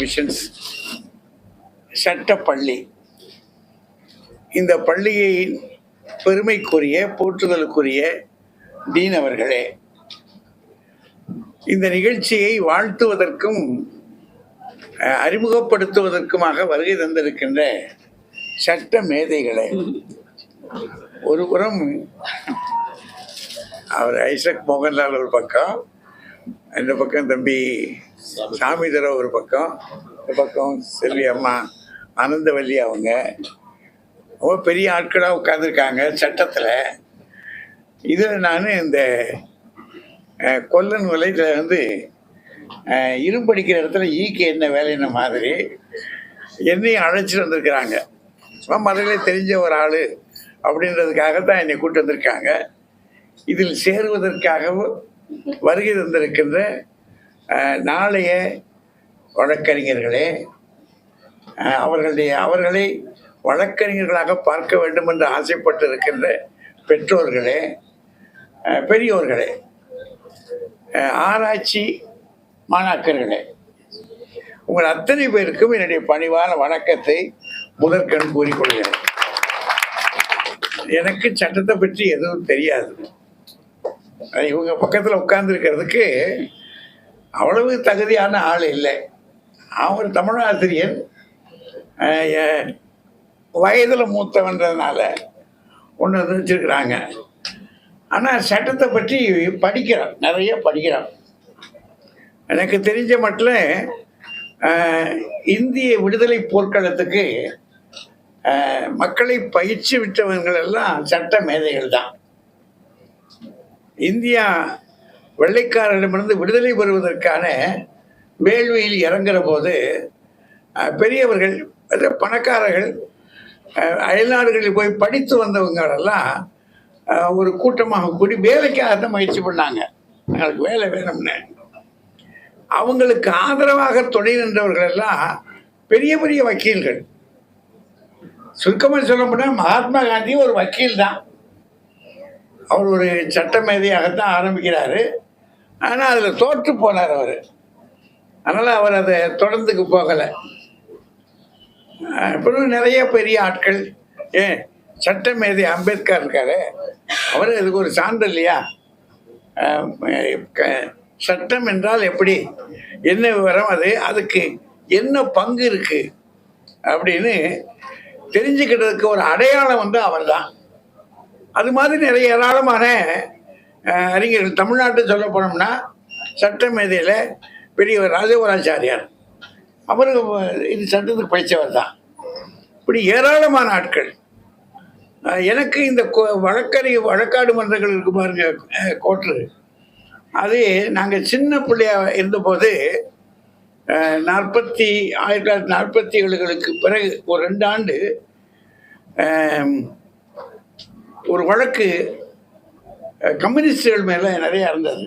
Missions சட்டப்பள்ளி. இந்த பள்ளியை பெருமைக்குரிய போற்றுதலுக்குரிய டீன் அவர்களே இந்த நிகழ்ச்சியை வாழ்த்துவதற்கும் அறிமுகப்படுத்துவதற்குமாக வருகை தந்திருக்கின்ற சட்ட மேதைகளே ஒரு புறம் அவர் ஐசக் மோகன்லால் ஒரு பக்கம் இந்த பக்கம் தம்பி சாமிதர ஒரு பக்கம் இந்த பக்கம் செல்வி அம்மா அனந்தவல்லி அவங்க ரொம்ப பெரிய ஆட்களாக உட்காந்துருக்காங்க சட்டத்தில். இதில் நான் இந்த கொல்லன் வலையில் வந்து இரும்படிக்கிற இடத்துல ஈக்கு என்ன வேலைன்ன மாதிரி என்னையும் அழைச்சிட்டு வந்திருக்கிறாங்க. சும்மா மதுரையில தெரிஞ்ச ஒரு ஆள் அப்படின்றதுக்காக தான் என்னை கூட்டு வந்திருக்காங்க. இதில் சேருவதற்காகவும் வருகை தந்திருக்கின்ற நாளைய வழக்கறிஞர்களே அவர்களுடைய அவர்களை வழக்கறிஞர்களாக பார்க்க வேண்டும் என்று ஆசைப்பட்டு இருக்கின்ற பெற்றோர்களே பெரியோர்களே ஆராய்ச்சி மாணாக்கர்களே உங்கள் அத்தனை பேருக்கும் என்னுடைய பணிவான வணக்கத்தை முதற்கண் கூறிக்கொள்கிறேன். எனக்கு சட்டத்தை பற்றி எதுவும் தெரியாது. இவங்க பக்கத்தில் உட்கார்ந்துருக்கிறதுக்கு அவ்வளவு தகுதியான ஆள் இல்லை. அவர் தமிழ் ஆசிரியர் வயதில் மூத்தவன்றதுனால ஒன்று வந்து ஆனால் சட்டத்தை பற்றி படிக்கிறான் நிறைய படிக்கிறான் எனக்கு தெரிஞ்ச மட்டும் இந்திய விடுதலை போர்க்களத்துக்கு மக்களை பயிற்சி விட்டவர்கள் எல்லாம் சட்ட மேதைகள் தான். இந்தியா வெள்ளைக்காரரிடமிருந்து விடுதலை பெறுவதற்கான வேள்வியில் இறங்குற போது பெரியவர்கள் பணக்காரர்கள் அயல்நாடுகளில் போய் படித்து வந்தவங்களெல்லாம் ஒரு கூட்டமாக கூடி வேலைக்காக தான் முயற்சி பண்ணாங்க. எங்களுக்கு வேலை வேணும்னு. அவங்களுக்கு ஆதரவாக துணை நின்றவர்கள் எல்லாம் பெரிய பெரிய வக்கீல்கள். சுருக்கமாக சொல்ல முடியாது மகாத்மா காந்தி ஒரு வக்கீல் தான். அவர் ஒரு சட்ட மேதையாகத்தான் ஆரம்பிக்கிறாரு. ஆனால் அதில் தோற்று போனார் அவர். அதனால் அவர் அதை தொடர்ந்துக்கு போகலை. அப்புறம் நிறைய பெரிய ஆட்கள் ஏன் சட்டமேதை அம்பேத்கர் இருக்காரு. அவர் இதுக்கு ஒரு சான்று இல்லையா? க- சட்டம் என்றால் எப்படி? என்ன விவரம் அது? அதுக்கு என்ன பங்கு இருக்கு? அப்படின்னு தெரிஞ்சுக்கிட்டதுக்கு ஒரு அடையாளம் வந்து அவர்தான். அது மாதிரி நிறைய ஏராளமான அறிஞர்கள் தமிழ்நாட்டு சொல்ல போனோம்னா சட்ட மேதையில் பெரியவர் ராஜகோராச்சாரியார் அவருக்கு இது சட்டத்துக்கு படித்தவர் தான். இப்படி ஏராளமான ஆட்கள். எனக்கு இந்த வழக்கறி வழக்காடு மன்றங்கள் இருக்கு பாருங்க அஹ், அது நாங்கள் சின்ன பிள்ளையாக இருந்தபோது நாற்பத்தி ஆயிரத்தி தொள்ளாயிரத்தி நாற்பத்தி ஏழுகளுக்கு பிறகு ஒரு ரெண்டு ஆண்டு ஒரு வழக்கு கம்யூனிஸ்டுகள் மேலே நிறையா இருந்தது.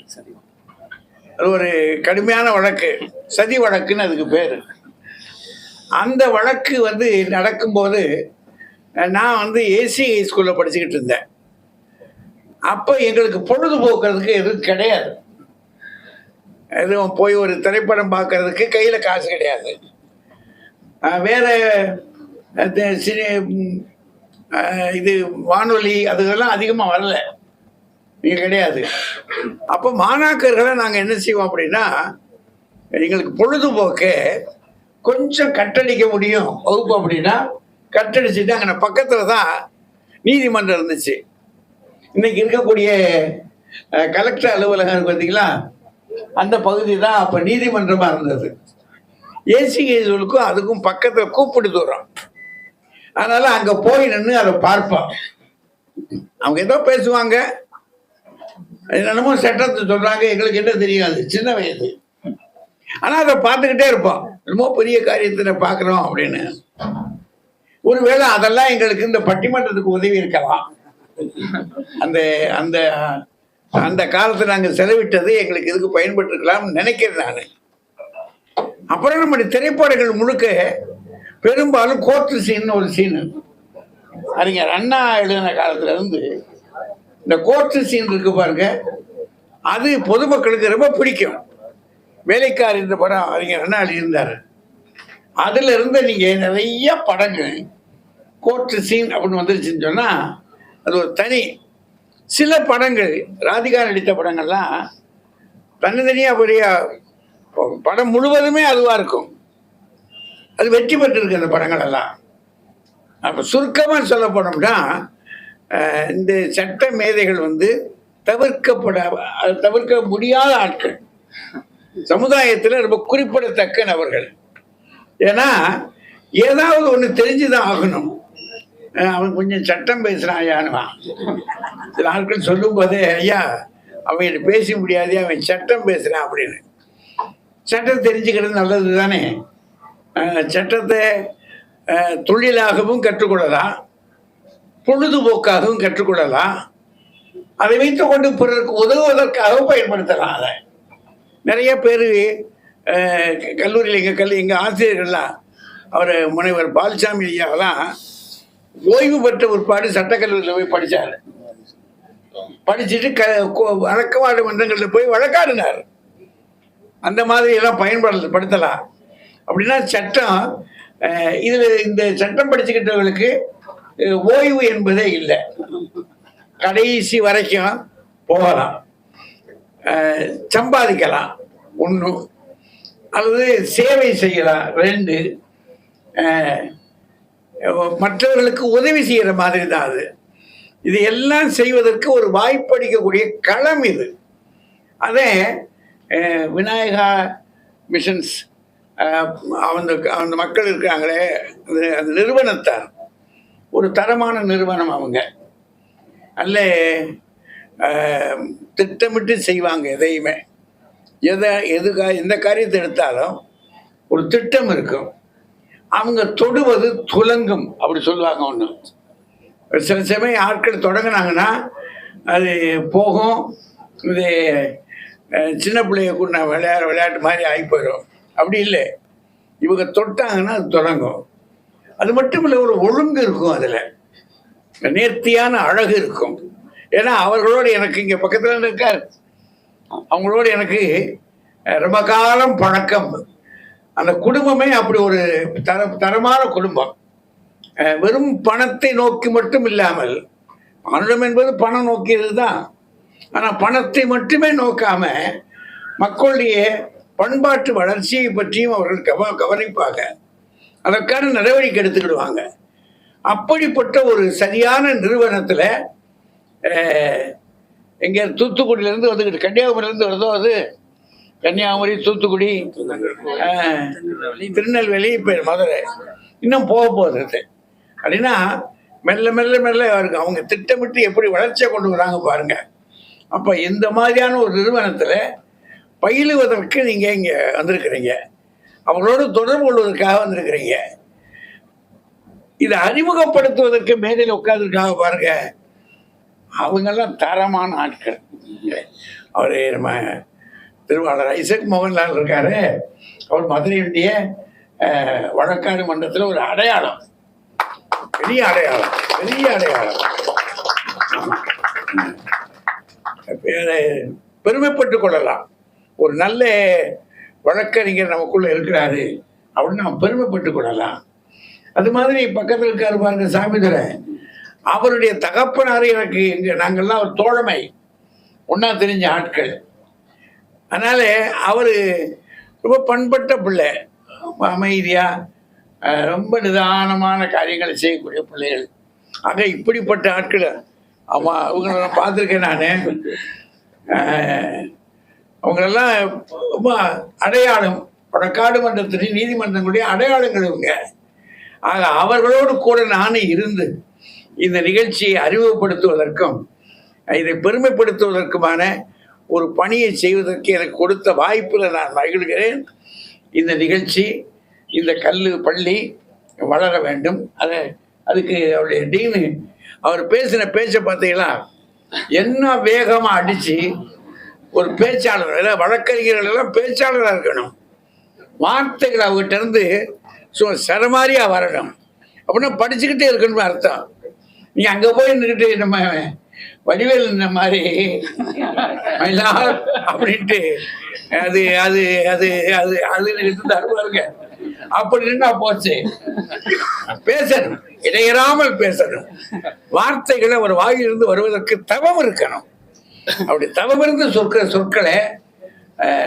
அது ஒரு கடுமையான வழக்கு சதி வழக்குன்னு அதுக்கு பேர். அந்த வழக்கு வந்து நடக்கும்போது நான் வந்து ஏசி ஸ்கூலில் படிச்சுக்கிட்டு இருந்தேன். அப்போ எங்களுக்கு பொழுதுபோக்குறதுக்கு எதுவும் கிடையாது. எதுவும் போய் ஒரு திரைப்படம் பார்க்கறதுக்கு கையில் காசு கிடையாது. வேறு வேற சினி இது வானொலி அதுக்கெல்லாம் அதிகமாக வரல. இங்கே கிடையாது. அப்போ மாணாக்கர்களை நாங்கள் என்ன செய்வோம் அப்படின்னா எங்களுக்கு பொழுதுபோக்கு கொஞ்சம் கட்டடிக்க முடியும். வகுப்பு அப்படின்னா கட்டடிச்சுட்டு அங்கே பக்கத்தில் தான் நீதிமன்றம் இருந்துச்சு. இன்னைக்கு இருக்கக்கூடிய கலெக்டர் அலுவலகம் பார்த்தீங்களா அந்த பகுதி தான் அப்போ நீதிமன்றமாக இருந்தது. ஏசி கேஜுவலுக்கும் அதுக்கும் பக்கத்தில் கூப்பிட்டு தூரம். அதனால அங்கே போய் நின்று அதை பார்ப்பான் அவங்க ஏதோ பேசுவாங்க. என்னென்னமோ சட்டத்தை சொல்கிறாங்க எங்களுக்கு என்ன தெரியாது சின்ன வயது. ஆனால் அதை பார்த்துக்கிட்டே இருப்போம். என்னமோ பெரிய காரியத்தை பார்க்குறோம் அப்படின்னு. ஒருவேளை அதெல்லாம் எங்களுக்கு இந்த பட்டிமன்றத்துக்கு உதவி இருக்கலாம். அந்த அந்த அந்த காலத்தை நாங்கள் செலவிட்டது எங்களுக்கு இதுக்கு பயன்பட்டுருக்கலாம்னு நினைக்கிறேன் நான். அப்புறம் நம்முடைய திரைப்படங்கள் முழுக்க பெரும்பாலும் கோர்ட்டு சீன் ஒரு சீன். அறிஞர் அண்ணா எழுதின காலத்துல இருந்து இந்த கோர்ட்டு சீன் இருக்கு பாருங்க. அது பொதுமக்களுக்கு ரொம்ப பிடிக்கும். வேலைக்கார் இந்த படம் அறிஞர் அண்ணா இருந்தார். அதில் இருந்து நீங்கள் நிறைய படங்கள் கோர்ட்டு சீன் அப்படின்னு வந்துருச்சுன்னு சொன்னால் அது ஒரு தனி. சில படங்கள் ராதிகா நடித்த படங்கள்லாம் தனித்தனியாக பெரிய படம் முழுவதுமே அதுவாக இருக்கும். அது வெற்றி பெற்றிருக்கு அந்த படங்கள் எல்லாம் அப்போ சுருக்கமாக சொல்ல போனோம்னா இந்த சட்ட மேதைகள் வந்து தவிர்க்கப்பட தவிர்க்க முடியாத ஆட்கள். சமுதாயத்தில் ரொம்ப குறிப்பிடத்தக்க நபர்கள். ஏன்னா ஏதாவது ஒன்று தெரிஞ்சுதான் ஆகணும். அவன் கொஞ்சம் சட்டம் பேசுகிறான் ஐயானுவான் சில ஆட்கள் சொல்லும் போதே ஐயா அவன் பேச முடியாது அவன் சட்டம் பேசுகிறான் அப்படின்னு. சட்டம் தெரிஞ்சுக்கிறது நல்லது தானே சட்டத்தை தொழிலாகவும் கற்றுக்கொள்ளலாம். பொழுதுபோக்காகவும் கற்றுக்கொள்ளலாம். அதை வைத்துக்கொண்டு பிறருக்கு உதவுவதற்காகவும் பயன்படுத்தலாம் அதை. நிறைய பேர் கல்லூரியில் எங்கள் கல்லூரி எங்கள் ஆசிரியர்கள்லாம் அவர் முனைவர் பால்சாமி ஐயாவெல்லாம் ஓய்வு பெற்ற ஒருபாடு சட்டக்கல்லூரியில் போய் படித்தார் படிச்சுட்டு க கோ- வழக்கவாடு மன்றங்களில் போய் வழக்காடினார். அந்த மாதிரி எல்லாம் பயன்படுத்தலாம் அப்படின்னா சட்டம் இதில் இந்த சட்டம் படிச்சுக்கிட்டவர்களுக்கு ஓய்வு என்பதே இல்லை. கடைசி வரைக்கும் போகலாம். சம்பாதிக்கலாம். ஒன்று அல்லது சேவை செய்யலாம். ரெண்டு மற்றவர்களுக்கு உதவி செய்கிற மாதிரி தான் அது. இது எல்லாம் செய்வதற்கு ஒரு வாய்ப்பளிக்கக்கூடிய களம் இது. அதே விநாயகா மிஷன்ஸ் அந்த அந்த மக்கள் இருக்கிறாங்களே அந்த அந்த நிறுவனத்தார். ஒரு தரமான நிறுவனம் அவங்க. அல்ல திட்டமிட்டு செய்வாங்க எதையுமே. எதை எதுக்கா எந்த காரியத்தை எடுத்தாலும் ஒரு திட்டம் இருக்கும். அவங்க தொடுவது துலங்கும் அப்படி சொல்லுவாங்க ஒன்று சில சமயம் ஆட்கள் தொடங்கினாங்கன்னா அது போகும். இது சின்ன பிள்ளைய கூட விளையாட விளையாட்டு மாதிரி ஆகி போயிடும் அப்படி இல்லை. இவங்க தொட்டாங்கன்னா அது தொடங்கும். அது மட்டும் இல்லை ஒரு ஒழுங்கு இருக்கும் அதில். நேர்த்தியான அழகு இருக்கும். ஏன்னா அவர்களோடு எனக்கு இங்கே பக்கத்தில் இருக்கார். அவங்களோட எனக்கு ரொம்ப காலம் பழக்கம். அந்த குடும்பமே அப்படி ஒரு தர தரமான குடும்பம். வெறும் பணத்தை நோக்கி மட்டும் இல்லாமல் மனிதம் என்பது பணம் நோக்கியது தான். ஆனால் பணத்தை மட்டுமே நோக்காம மக்களுடைய பண்பாட்டு வளர்ச்சியை பற்றியும் அவர்கள் கவ கவனிப்பாங்க. அதற்கான நடவடிக்கை எடுத்துக்கிடுவாங்க. அப்படிப்பட்ட ஒரு சரியான நிறுவனத்தில் எங்கே தூத்துக்குடியிலேருந்து வந்துக்கிட்டு கன்னியாகுமரியிலேருந்து வருதோ அது? கன்னியாகுமரி தூத்துக்குடி திருநெல்வேலி இப்போ மதுரை. இன்னும் போக போகுது அப்படின்னா மெல்ல மெல்ல மெல்ல இருக்கு. அவங்க திட்டமிட்டு எப்படி வளர்ச்சியை கொண்டு வராங்க பாருங்க. அப்போ இந்த மாதிரியான ஒரு நிறுவனத்தில் பயிலுவதற்கு நீங்கள் இங்கே வந்திருக்கிறீங்க. அவங்களோடு தொடர்பு கொள்வதற்காக வந்திருக்கிறீங்க. இதை அறிமுகப்படுத்துவதற்கு மேடையில் உட்கார்ந்துருக்காங்க பாருங்க. அவங்கெல்லாம் தரமான ஆட்கள். அவர் நம்ம திருவாளர் ஐசக் மோகன்லால் இருக்காரு. அவர் மதுரையுடைய வழக்காடு மன்றத்தில் ஒரு அடையாளம். பெரிய அடையாளம். பெரிய அடையாளம். ஆமா. பெருமைப்பட்டுக் கொள்ளலாம். ஒரு நல்ல வழக்கறிஞர் நமக்குள்ள இருக்கிறாரு அப்படின்னு நம்ம பெருமைப்பட்டு கொள்ளலாம். அது மாதிரி பக்கத்தில் இருக்காரு பாருங்க சாமிதுரை. அவருடைய தகப்பனார் எனக்கு இங்க நாங்கள்லாம் ஒரு தோழமை. ஒன்றா தெரிஞ்ச ஆட்கள். அதனால அவர் ரொம்ப பண்பட்ட பிள்ளை. ரொம்ப அமைதியா ரொம்ப நிதானமான காரியங்களை செய்யக்கூடிய பிள்ளைகள். ஆக இப்படிப்பட்ட ஆட்களை ஆமாம் அவங்கள நான் பார்த்துருக்கேன் நான். அவங்களெல்லாம் ரொம்ப அடையாளம். வழக்காடு மன்றத்தின் நீதிமன்றங்களுடைய அடையாளங்கள் இவங்க. ஆக அவர்களோடு கூட நானே இருந்து இந்த நிகழ்ச்சியை அறிமுகப்படுத்துவதற்கும் இதை பெருமைப்படுத்துவதற்குமான ஒரு பணியை செய்வதற்கு எனக்கு கொடுத்த வாய்ப்பில் நான் மகிழ்கிறேன். இந்த நிகழ்ச்சி இந்த கல் பள்ளி வளர வேண்டும். அதை அதுக்கு அவருடைய டீனு அவர் பேசின பேச்சை பார்த்தீங்களா? என்ன வேகமாக அடித்து ஒரு பேச்சாளர் இல்லை வழக்கறிஞர்கள் எல்லாம் பேச்சாளராக இருக்கணும். வார்த்தைகள் அவர்கிட்ட இருந்து ஸோ சரமாரியாக வரணும். அப்படின்னா படிச்சுக்கிட்டே இருக்கணும்னு அர்த்தம். நீ அங்கே போய் நின்றுட்டு நம்ம வடிவேல் இந்த மாதிரி அப்படின்ட்டு அது அது அது அது அது எடுத்து தருவாருங்க அப்படி நின்னா போச்சு. பேசணும். இடையறாமல் பேசணும். வார்த்தைகளை ஒரு வாயிலிருந்து வருவதற்கு தவம் இருக்கணும். அப்படி தவம் சொற்க சொற்களை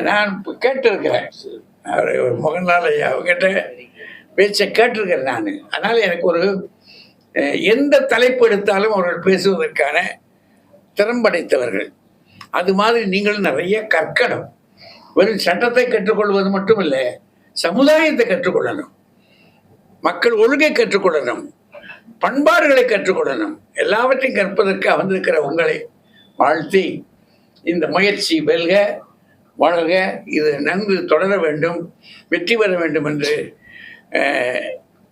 நான் கேட்டிருக்கிறேன். அவர் மகன்லால் ஐயா அவங்ககிட்ட பேச்சை கேட்டிருக்கிறேன் நான். அதனால் எனக்கு ஒரு எந்த தலைப்பு எடுத்தாலும் அவர்கள் பேசுவதற்கான திறம்படைத்தவர்கள் அது மாதிரி நீங்கள் நிறைய கற்கணும். வெறும் சட்டத்தை கற்றுக்கொள்வது மட்டும் இல்லை சமுதாயத்தை கற்றுக்கொள்ளணும். மக்கள் ஒழுங்கை கற்றுக்கொள்ளணும். பண்பாடுகளை கற்றுக்கொள்ளணும். எல்லாவற்றையும் கற்பதற்கு வந்திருக்கிற உங்களை வாழ்த்தி இந்த முயற்சி வெல்க வளர்க இது நன்கு தொடர வேண்டும் வெற்றி பெற வேண்டும் என்று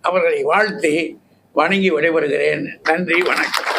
அவர்களை வாழ்த்தி வணங்கி விடைபெறுகிறேன் நன்றி வணக்கம்